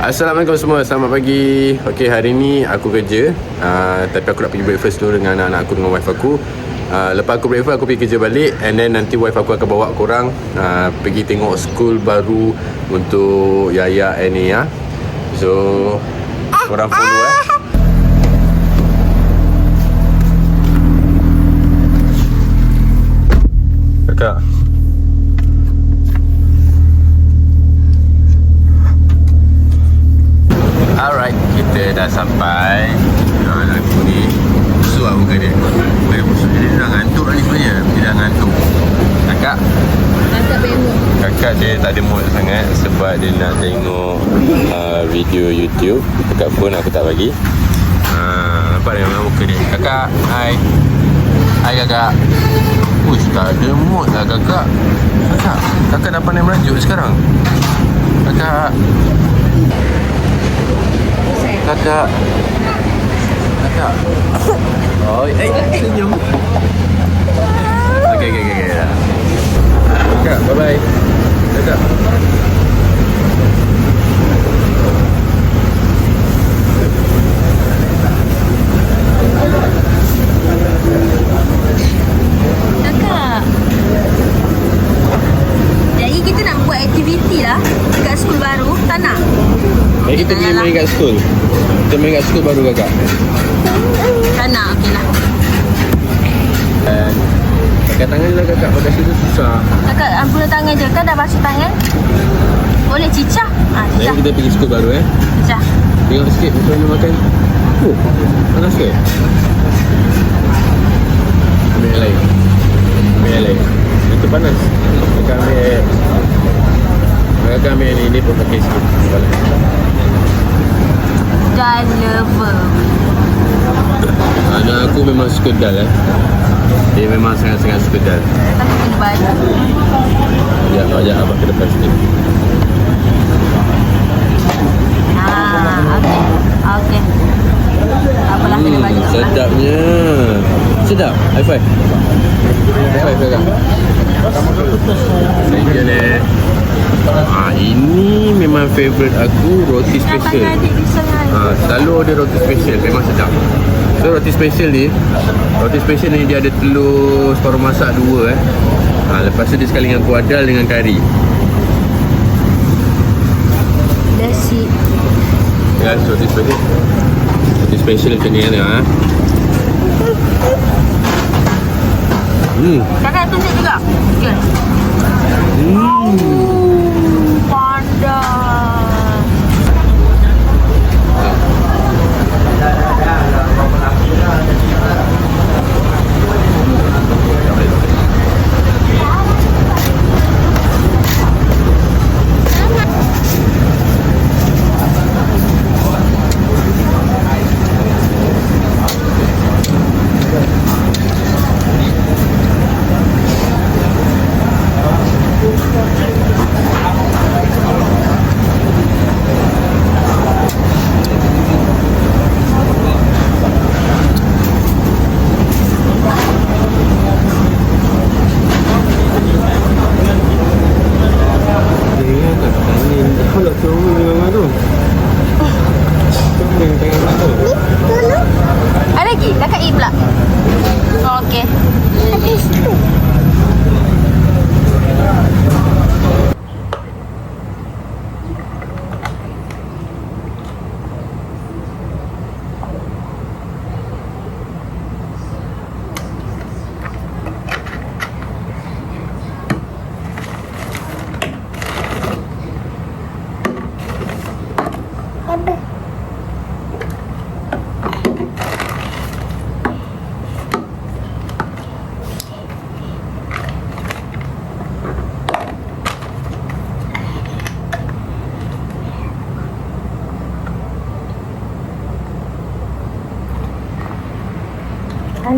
Assalamualaikum semua, selamat pagi. Okey, hari ni aku kerja. Uh, Tapi aku nak pergi breakfast dulu dengan anak-anak aku dengan wife aku. Uh, Lepas aku breakfast, aku pergi kerja balik And then nanti wife aku akan bawa korang uh, Pergi tengok school baru Untuk Yaya and Nia. So, korang follow eh Kakak Alright, kita dah sampai Nah, aku ni Musuh lah muka dia Dia musuh dia dah ngantuk lah ni sebenarnya Dia dah ngantuk Kakak Kakak bemo. Kakak dia tak ada mood sangat Sebab dia nak tengok uh, Video YouTube. Dekat phone aku tak bagi. Uh, Nampak dia memang muka dia. Kakak, hai. Hai kakak. Uish, tak ada mood lah kakak. Kakak, kakak dah pandai merajuk sekarang? Kakak. Kakak. Kakak. Oh, eh, senyum. Okay, okay, okay, okay Kakak, bye-bye Kakak Kakak. Jadi kita nak buat aktiviti lah dekat school baru. Tak nak? Eh, kita pergi main kat school Kita main kat school baru kakak Tak nak. Okey lah. Dan Pakai tangan lah kakak Pakai situ susah Kakak ah, guna tangan je kan dah basuh tangan. Boleh cicah. Ha, cicah. kita pergi school baru eh Cicah. Tengok sikit macam mana makan Oh, panas ke? Ambil yang lain Ambil yang lain Itu panas Kakak ambil Kakak ambil ni Ini pun pakai sikit Boleh Dan lover. Anak aku memang suka dal eh Dia memang sangat-sangat suka dal Tapi kena balik. Ajak, ajak abang ke depan sikit Ha, okey. Okey. Apalah kena Hmm, balik. sedapnya Sedap, high five High five kakak Thank you Ah, ini memang favourite aku roti special. Ah, selalu ada roti special, memang sedap. So roti special ni, roti special ni dia ada telur separuh masak dua eh. Ah, lepas tu dia sekali dengan kuadal dengan kari. That's it. Ya, roti special. Roti special macam ni kan ah. Hmm. Kakak tunjuk juga. Okey. Hmm.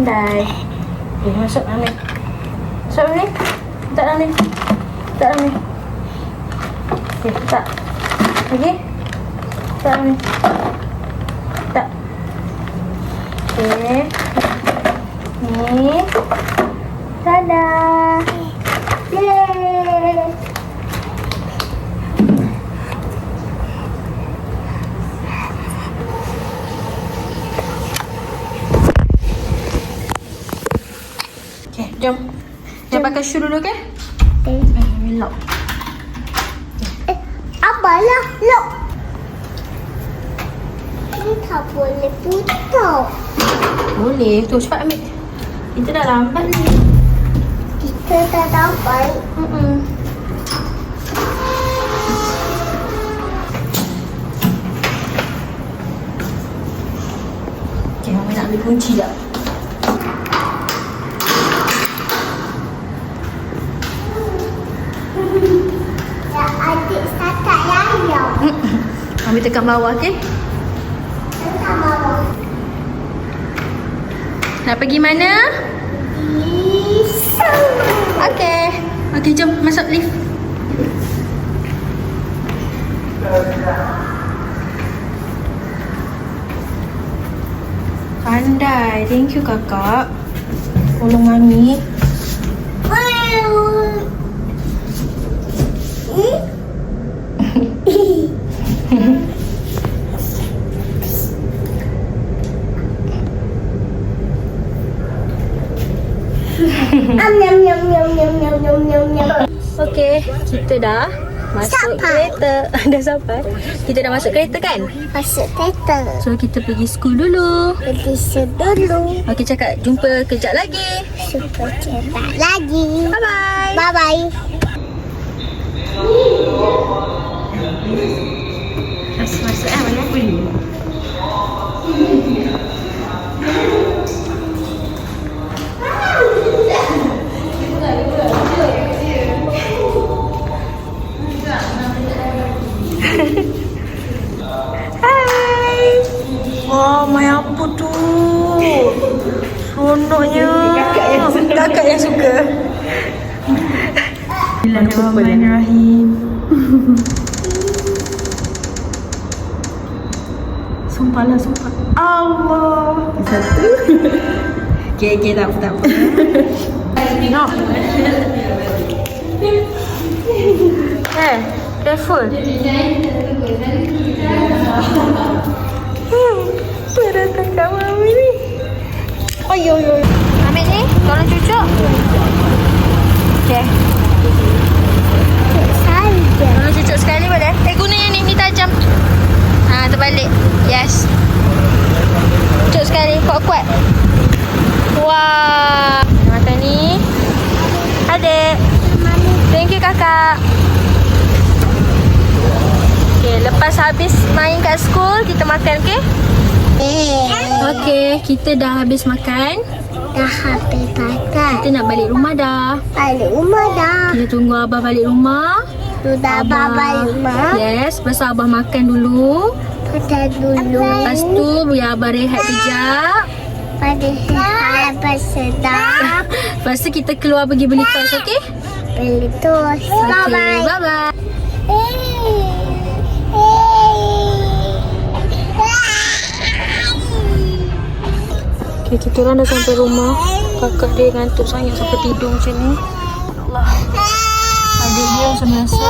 Pandai. Eh, masuk dalam ni. Masuk dalam ni. Letak dalam ni. Letak dalam ni. Okey, letak. Lagi. Letak dalam ni. Letak. Okey. Ni. Tada. Yeay. Jom. Kita pakai shoe dulu ke? Eh, Eh, lock. eh, apalah, lock. Ini tak boleh putus. Boleh. Tu cepat ambil. Kita dah lambat ni. Kita tak dapat. Mm-mm. Okay, Mama nak ambil kunci tak? Ya, adik kakak Yaya. Ambil tekan bawah, okay? Kakak bawah. Nak pergi mana? Bisa. Okay. Okay, jom masuk lift. Pandai. Thank you, kakak. Tolong Mami. Am Okay, kita dah masuk Sampai. kereta. dah sampai. Kita dah masuk kereta kan? Masuk kereta. So, kita pergi school dulu. Pergi sedulu. Okay, cakap jumpa kejap lagi. Super cepat lagi. Bye-bye. Bye bye. Masuk, masuk eh. Mana pun. Lah, sumpah. Allah. Satu. Okay, okay, tak apa, tak apa. no. Eh, careful. Hmm, Dia datang kat mami ni. Ayo, ayo, ayo. Ambil ni, tolong cucuk. Okay. Saja. Tolong cucuk sekali boleh? Eh, guna yang ni, ni tajam. Ha, terbalik. Yes. Cucuk sekali, kuat-kuat. Wah. Mata ni. Adik. Thank you, kakak. Okay, lepas habis main kat school, kita makan, okay? Eh, Okay, kita dah habis makan. dah habis makan. Kita nak balik rumah dah. Balik rumah dah. Kita tunggu Abah balik rumah. Sudah abang balik rumah. Yes, lepas tu Abah makan dulu. Kita dulu. Lepas tu biar Abah rehat kejap. Pada apa sedap. Lepas tu kita keluar pergi beli toys, okay? Beli tos. Okay, bye. bye-bye. Okay, kita orang dah sampai rumah. Kakak dia ngantuk sangat sampai tidur macam ni. Dia macam biasa.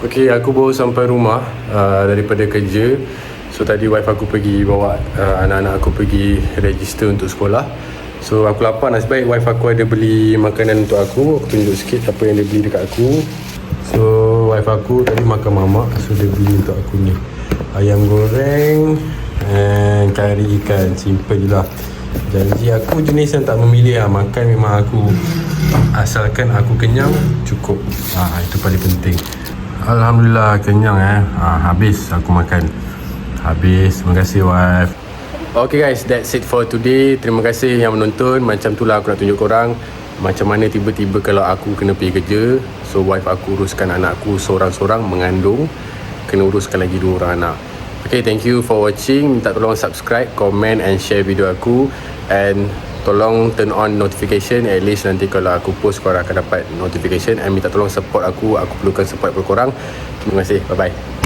Okey, aku baru sampai rumah uh, daripada kerja. So tadi wife aku pergi bawa uh, anak-anak aku pergi register untuk sekolah. So aku lapar nasib baik wife aku ada beli makanan untuk aku. Aku tunjuk sikit apa yang dia beli dekat aku. So wife aku tadi makan mamak so dia beli untuk aku ni. Ayam goreng and kari ikan. Simple je lah. Janji aku jenis yang tak memilih lah. Makan memang aku Asalkan aku kenyang Cukup. Ha, Itu paling penting. Alhamdulillah kenyang eh. Ha, Habis aku makan. Habis. Terima kasih wife. Okay guys. That's it for today. Terima kasih yang menonton. Macam tu lah aku nak tunjuk korang. Macam mana tiba-tiba Kalau aku kena pergi kerja So wife aku uruskan anakku Seorang-seorang mengandung Kena uruskan lagi dua orang anak. Okay thank you for watching. Minta tolong subscribe Comment and share video aku. And Tolong turn on notification At least nanti kalau aku post Korang akan dapat notification. And minta tolong support aku. Aku perlukan support daripada korang Terima kasih. Bye bye